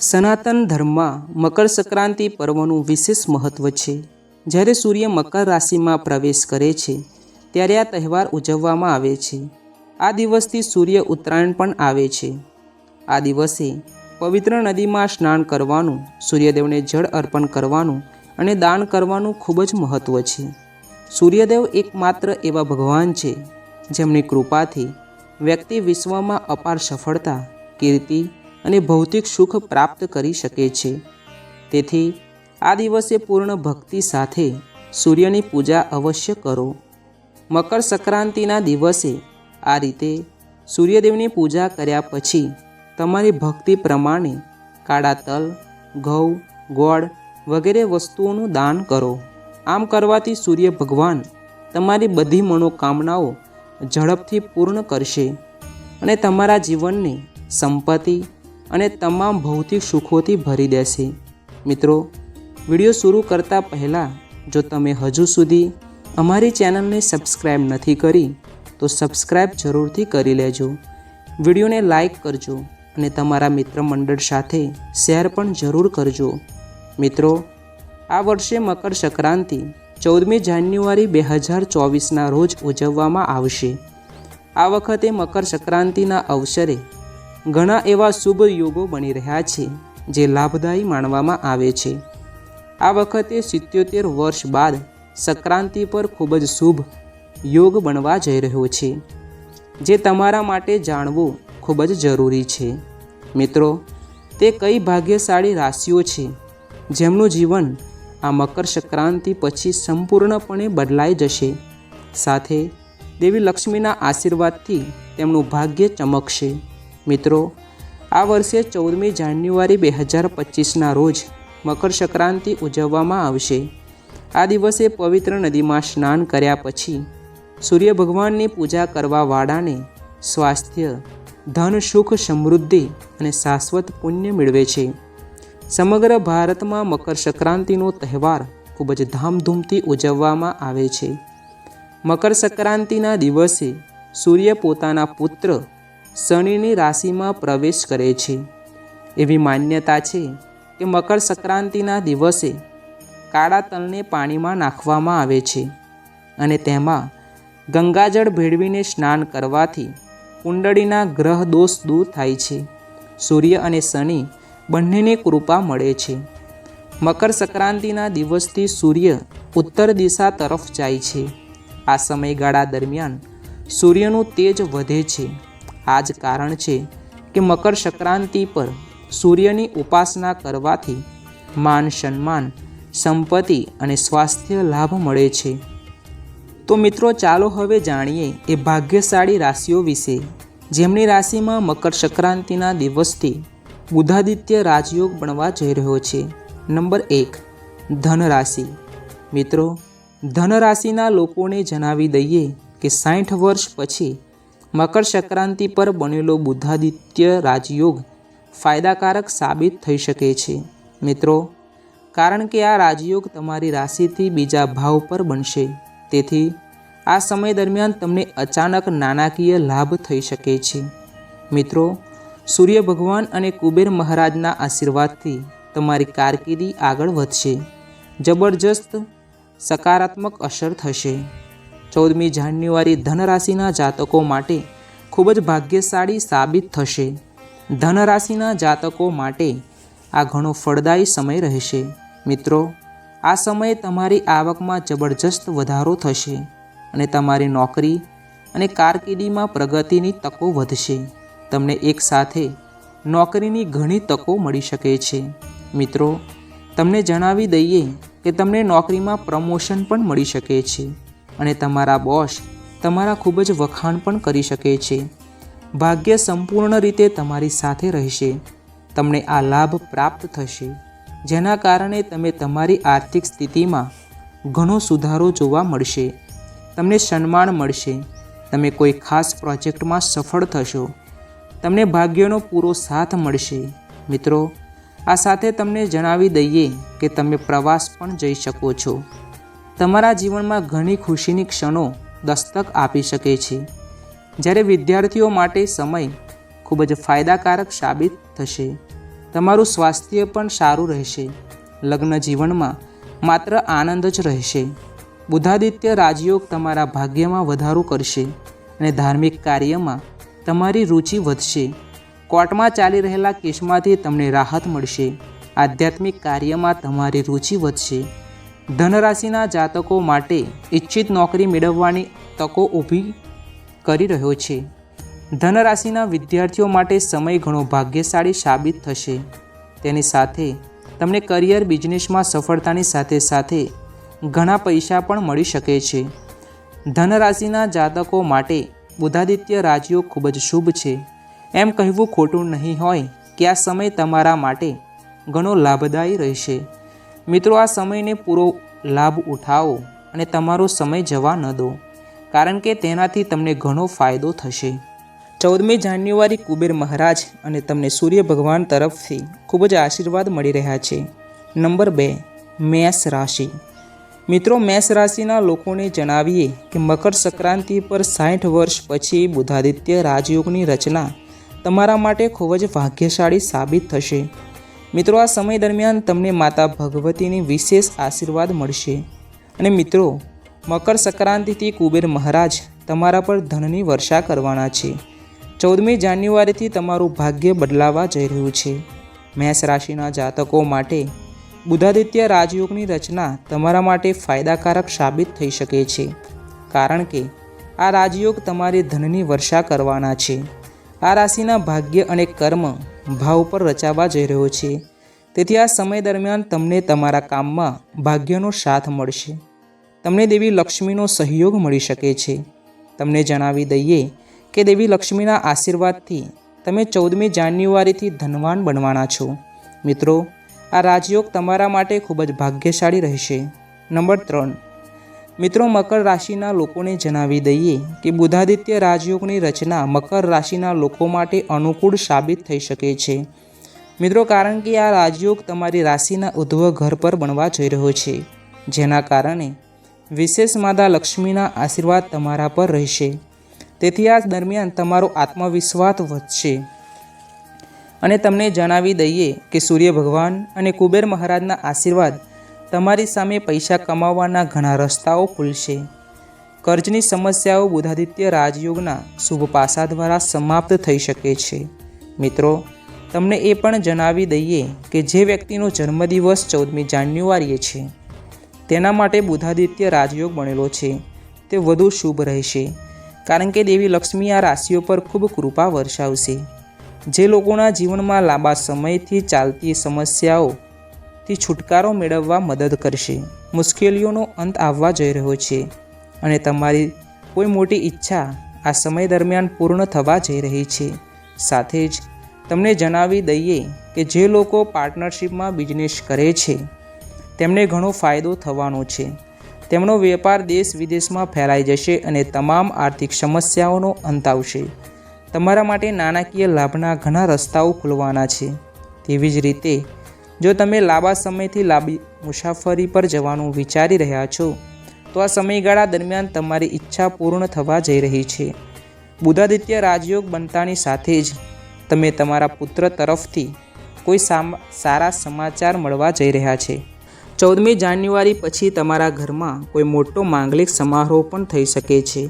સનાતન ધર્મમાં મકર સંક્રાંતિ પર્વનું વિશેષ મહત્ત્વ છે. જ્યારે સૂર્ય મકર રાશિમાં પ્રવેશ કરે છે, ત્યારે આ તહેવાર ઉજવવામાં આવે છે. આ દિવસથી સૂર્ય ઉત્તરાયણ પણ આવે છે. આ દિવસે પવિત્ર નદીમાં સ્નાન કરવાનું, સૂર્યદેવને જળ અર્પણ કરવાનું અને દાન કરવાનું ખૂબ જ મહત્ત્વ છે. સૂર્યદેવ એકમાત્ર એવા ભગવાન છે, જેમની કૃપાથી વ્યક્તિ વિશ્વમાં અપાર સફળતા, કીર્તિ અને ભૌતિક સુખ પ્રાપ્ત કરી શકે છે. તેથી, આ દિવસે પૂર્ણ ભક્તિ સાથે સૂર્યની પૂજા અવશ્ય કરો. મકર સંક્રાંતિના દિવસે આ રીતે સૂર્યદેવની પૂજા કર્યા પછી તમારી ભક્તિ પ્રમાણે કાળા તલ, ઘઉં, ગોળ વગેરે વસ્તુઓનું દાન કરો. આમ કરવાથી સૂર્ય ભગવાન તમારી બધી મનોકામનાઓ ઝડપથી પૂર્ણ કરશે અને તમારા જીવનને સંપત્તિ અને તમામ ભૌતિક સુખોથી ભરી દેશે. મિત્રો, વીડિયો શરૂ કરતાં પહેલાં, જો તમે હજુ સુધી અમારી ચેનલને સબસ્ક્રાઈબ નથી કરી, તો સબસ્ક્રાઈબ જરૂરથી કરી લેજો. વિડીયોને લાઈક કરજો અને તમારા મિત્ર મંડળ સાથે શેર પણ જરૂર કરજો. મિત્રો, આ વર્ષે મકર સંક્રાંતિ ચૌદમી જાન્યુઆરી બે હજાર ચોવીસના રોજ ઉજવવામાં આવશે. આ વખતે મકર સંક્રાંતિના અવસરે ઘણા એવા શુભ યોગો બની રહ્યા છે, જે લાભદાયી માનવામાં આવે છે. આ વખતે સિત્યોતેર વર્ષ બાદ સંક્રાંતિ પર ખૂબ જ શુભ યોગ બનવા જઈ રહ્યો છે, જે તમારા માટે જાણવું ખૂબ જ જરૂરી છે. મિત્રો, તે કઈ ભાગ્યશાળી રાશિઓ છે, જેમનું જીવન આ મકર સંક્રાંતિ પછી સંપૂર્ણપણે બદલાઈ જશે? સાથે દેવી લક્ષ્મીના આશીર્વાદથી તેમનું ભાગ્ય ચમકશે. મિત્રો, આ વર્ષે ચૌદમી જાન્યુઆરી બે હજાર પચીસના રોજ મકર સંક્રાંતિ ઉજવવામાં આવશે. આ દિવસે પવિત્ર નદીમાં સ્નાન કર્યા પછી સૂર્ય ભગવાનની પૂજા કરવાવાળાને સ્વાસ્થ્ય, ધન, સુખ, સમૃદ્ધિ અને શાશ્વત પુણ્ય મેળવે છે. સમગ્ર ભારતમાં મકર સંક્રાંતિનો તહેવાર ખૂબ જ ધામધૂમથી ઉજવવામાં આવે છે. મકર સંક્રાંતિના દિવસે સૂર્ય પોતાના પુત્ર શનિની રાશિમાં પ્રવેશ કરે છે. એવી માન્યતા છે કે મકર સંક્રાંતિના દિવસે કાળા તલને પાણીમાં નાખવામાં આવે છે અને તેમાં ગંગાજળ ભેળવીને સ્નાન કરવાથી કુંડળીના ગ્રહ દોષ દૂર થાય છે. સૂર્ય અને શનિ બંનેને કૃપા મળે છે. મકર સંક્રાંતિના દિવસથી સૂર્ય ઉત્તર દિશા તરફ જાય છે. આ સમયગાળા દરમિયાન સૂર્યનું તેજ વધે છે. આ જ કારણ છે કે મકર સંક્રાંતિ પર સૂર્યની ઉપાસના કરવાથી માન સન્માન, સંપત્તિ અને સ્વાસ્થ્ય લાભ મળે છે. તો મિત્રો, ચાલો હવે જાણીએ એ ભાગ્યશાળી રાશિઓ વિશે. જેમની રાશિમાં મકર સંક્રાંતિના દિવસથી બુધાદિત્ય રાજયોગ બનવા જઈ રહ્યો છે. નંબર એક ધન રાશિ મિત્રો ધન રાશિના લોકોને જણાવી દઈએ કે સાઠ વર્ષ પછી મકર સંક્રાંતિ પર બનેલો બુદ્ધાદિત્ય રાજયોગ ફાયદાકારક સાબિત થઈ શકે છે. મિત્રો, કારણ કે આ રાજયોગ તમારી રાશિથી બીજા ભાવ પર બનશે, તેથી આ સમય દરમિયાન તમને અચાનક નાણાકીય લાભ થઈ શકે છે. મિત્રો, સૂર્ય ભગવાન અને કુબેર મહારાજના આશીર્વાદથી તમારી કારકિર્દી આગળ વધશે. જબરજસ્ત, સકારાત્મક અસર થશે. ચૌદમી જાન્યુઆરી ધનરાશિના જાતકો માટે ખૂબ જ ભાગ્યશાળી સાબિત થશે. ધનરાશિના જાતકો માટે આ ઘણો ફળદાયી સમય રહેશે. મિત્રો, આ સમયે તમારી આવકમાં જબરજસ્ત વધારો થશે અને તમારી નોકરી અને કારકિર્દીમાં પ્રગતિની તકો વધશે. તમને એકસાથે નોકરીની ઘણી તકો મળી શકે છે. મિત્રો, તમને જણાવી દઈએ કે તમને નોકરીમાં પ્રમોશન પણ મળી શકે છે. અને તમારા બોસ તમારા ખૂબ જ વખાણ પણ કરી શકે છે. ભાગ્ય સંપૂર્ણ રીતે તમારી સાથે રહેશે. તમને આ લાભ પ્રાપ્ત થશે. જેના કારણે તમે તમારી આર્થિક સ્થિતિમાં ઘણો સુધારો જોવા મળશે. તમને સન્માન મળશે. તમે કોઈ ખાસ પ્રોજેક્ટમાં સફળ થશો. તમને ભાગ્યનો પૂરો સાથ મળશે. મિત્રો, આ સાથે તમને જણાવી દઈએ કે તમે પ્રવાસ પણ જઈ શકો છો. તમારા જીવનમાં ઘણી ખુશીની ક્ષણો દસ્તક આપી શકે છે. જ્યારે વિદ્યાર્થીઓ માટે સમય ખૂબ જ ફાયદાકારક સાબિત થશે. તમારું સ્વાસ્થ્ય પણ સારું રહેશે. લગ્ન જીવનમાં માત્ર આનંદ જ રહેશે. બુધાદિત્ય રાજયોગ તમારા ભાગ્યમાં વધારો કરશે અને ધાર્મિક કાર્યમાં તમારી રુચિ વધશે. કોર્ટમાં ચાલી રહેલા કેસમાંથી તમને રાહત મળશે. આધ્યાત્મિક કાર્યમાં તમારી રુચિ વધશે. ધનરાશિના જાતકો માટે ઈચ્છિત નોકરી મેળવવાની તકો ઊભી કરી રહ્યો છે. ધનરાશિના વિદ્યાર્થીઓ માટે સમય ઘણો ભાગ્યશાળી સાબિત થશે. તેની સાથે તમને કરિયર બિઝનેસમાં સફળતાની સાથે સાથે ઘણા પૈસા પણ મળી શકે છે. ધનરાશિના જાતકો માટે બુધાદિત્ય રાજયોગ ખૂબ જ શુભ છે. એમ કહેવું ખોટું નહીં હોય કે આ સમય તમારા માટે ઘણો લાભદાયી રહેશે. મિત્રો, આ સમયને પૂરો લાભ ઉઠાવો અને તમારો સમય જવા ન દો, કારણ કે તેનાથી તમને ઘણો ફાયદો થશે. ચૌદમી જાન્યુઆરી કુબેર મહારાજ અને તમને સૂર્ય ભગવાન તરફથી ખૂબ જ આશીર્વાદ મળી રહ્યા છે. નંબર બે, મેષ રાશિ. મિત્રો, મેષ રાશિના લોકોને જણાવીએ કે મકર સંક્રાંતિ પર સાઠ વર્ષ પછી બુધાદિત્ય રાજયોગની રચના તમારા માટે ખૂબ જ ભાગ્યશાળી સાબિત થશે. મિત્રો, આ સમય દરમિયાન તમને માતા ભગવતીની વિશેષ આશીર્વાદ મળશે. અને મિત્રો, મકર સંક્રાંતિથી કુબેર મહારાજ તમારા પર ધનની વર્ષા કરવાના છે. ચૌદમી જાન્યુઆરીથી તમારું ભાગ્ય બદલાવા જઈ રહ્યું છે. મેષ રાશિના જાતકો માટે બુધાદિત્ય રાજયોગની રચના તમારા માટે ફાયદાકારક સાબિત થઈ શકે છે. કારણ કે આ રાજયોગ તમારી ધનની વર્ષા કરવાના છે. આ રાશિના ભાગ્ય અને કર્મ ભાવ પર રચાવા જઈ રહ્યો છે. તેથી આ સમય દરમિયાન તમને તમારા કામમાં ભાગ્યનો સાથ મળશે. તમને દેવી લક્ષ્મીનો સહયોગ મળી શકે છે. તમને જણાવી દઈએ કે દેવી લક્ષ્મીના આશીર્વાદથી તમે ચૌદમી જાન્યુઆરીથી ધનવાન બનવાના છો. મિત્રો, આ રાજયોગ તમારા માટે ખૂબ જ ભાગ્યશાળી રહેશે. નંબર ત્રણ. મિત્રો, મકર રાશિના લોકોને જણાવી દઈએ કે બુધાદિત્ય રાજયોગની રચના મકર રાશિના લોકો માટે અનુકૂળ સાબિત થઈ શકે છે. મિત્રો, કારણ કે આ રાજયોગ તમારી રાશિના ઉદ્ધવ ઘર પર બનવા જઈ રહ્યો છે, જેના કારણે વિશેષ માતા લક્ષ્મીના આશીર્વાદ તમારા પર રહેશે. તેથી આ દરમિયાન તમારો આત્મવિશ્વાસ વધશે. અને તમને જણાવી દઈએ કે સૂર્ય ભગવાન અને કુબેર મહારાજના આશીર્વાદ તમારી સામે પૈસા કમાવવાના ઘણા રસ્તાઓ ખુલશે. કર્જની સમસ્યાઓ બુધાદિત્ય રાજયોગના શુભ પાસા દ્વારા સમાપ્ત થઈ શકે છે. મિત્રો, તમને એ પણ જણાવી દઈએ કે જે વ્યક્તિનો જન્મદિવસ ચૌદમી જાન્યુઆરીએ છે, તેના માટે બુધાદિત્ય રાજયોગ બનેલો છે. તે વધુ શુભ રહેશે, કારણ કે દેવી લક્ષ્મી આ રાશિઓ પર ખૂબ કૃપા વર્ષાવશે. જે લોકોના જીવનમાં લાંબા સમયથી ચાલતી સમસ્યાઓથી છુટકારો મેળવવા મદદ કરશે. મુશ્કેલીઓનો અંત આવવા જઈ રહ્યો છે અને તમારી કોઈ મોટી ઈચ્છા આ સમય દરમિયાન પૂર્ણ થવા જઈ રહી છે. સાથે જ તમને જણાવી દઈએ કે જે લોકો પાર્ટનરશિપમાં બિઝનેસ કરે છે, તેમને ઘણો ફાયદો થવાનો છે. તેમનો વેપાર દેશ વિદેશમાં ફેલાઈ જશે અને તમામ આર્થિક સમસ્યાઓનો અંત આવશે. તમારા માટે નાણાકીય લાભના ઘણા રસ્તાઓ ખુલવાના છે. તેવી જ રીતે જો તમે લાંબા સમયથી લાંબી મુસાફરી પર જવાનું વિચારી રહ્યા છો, તો આ સમયગાળા દરમિયાન તમારી ઈચ્છા પૂર્ણ થવા જઈ રહી છે. બુધાદિત્ય રાજયોગ બનતાની સાથે જ તમે તમારા પુત્ર તરફથી કોઈ સારા સમાચાર મળવા જઈ રહ્યા છે. ચૌદમી જાન્યુઆરી પછી તમારા ઘરમાં કોઈ મોટો માંગલિક સમારોહ પણ થઈ શકે છે.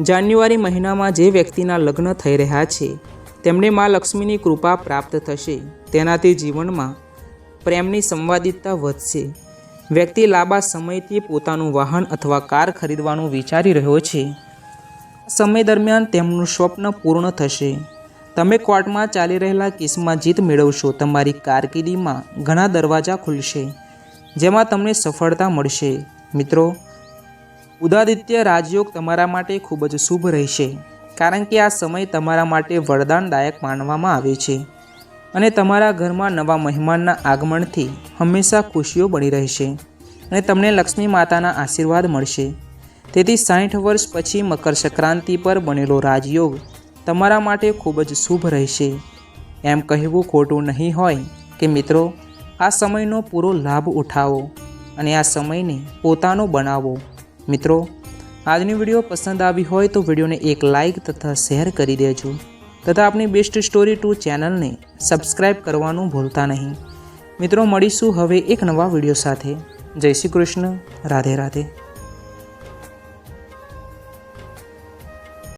જાન્યુઆરી મહિનામાં જે વ્યક્તિના લગ્ન થઈ રહ્યા છે, તેમને મા લક્ષ્મીની કૃપા પ્રાપ્ત થશે. તેનાથી જીવનમાં પ્રેમની સંવાદિતતા વધશે. વ્યક્તિ લાંબા સમયથી પોતાનું વાહન અથવા કાર ખરીદવાનું વિચારી રહ્યો છે. સમય દરમિયાન તેમનું સ્વપ્ન પૂર્ણ થશે. તમે કોર્ટમાં ચાલી રહેલા કેસમાં જીત મેળવશો, તમારી કારકિર્દીમાં ઘણા દરવાજા ખુલશે, જેમાં તમને સફળતા મળશે. મિત્રો, ઉદાદિત્ય રાજયોગ તમારા માટે ખૂબ જ શુભ રહેશે, કારણ કે આ સમય તમારા માટે વરદાનદાયક માનવામાં આવે છે. અને તમારા ઘરમાં નવા મહેમાનના આગમનથી હંમેશા ખુશીઓ બની રહેશે અને તમને લક્ષ્મી માતાના આશીર્વાદ મળશે. તેથી સાઠ વર્ષ પછી મકર સંક્રાંતિ પર બનેલો રાજયોગ તમારા માટે ખૂબ જ શુભ રહેશે. એમ કહેવું ખોટું નહીં હોય કે મિત્રો, આ સમયનો પૂરો લાભ ઉઠાવો અને આ સમયને પોતાનો બનાવો. મિત્રો, આજની વીડિયો પસંદ આવી હોય તો વિડીયોને એક લાઈક તથા શેર કરી દેજો. તથા આપણી બેસ્ટ સ્ટોરી ટુ ચેનલને સબસ્ક્રાઈબ કરવાનું ભૂલતા નહીં. મિત્રો, મળીશું હવે એક નવા વીડિયો સાથે. જય શ્રી કૃષ્ણ. રાધે રાધે.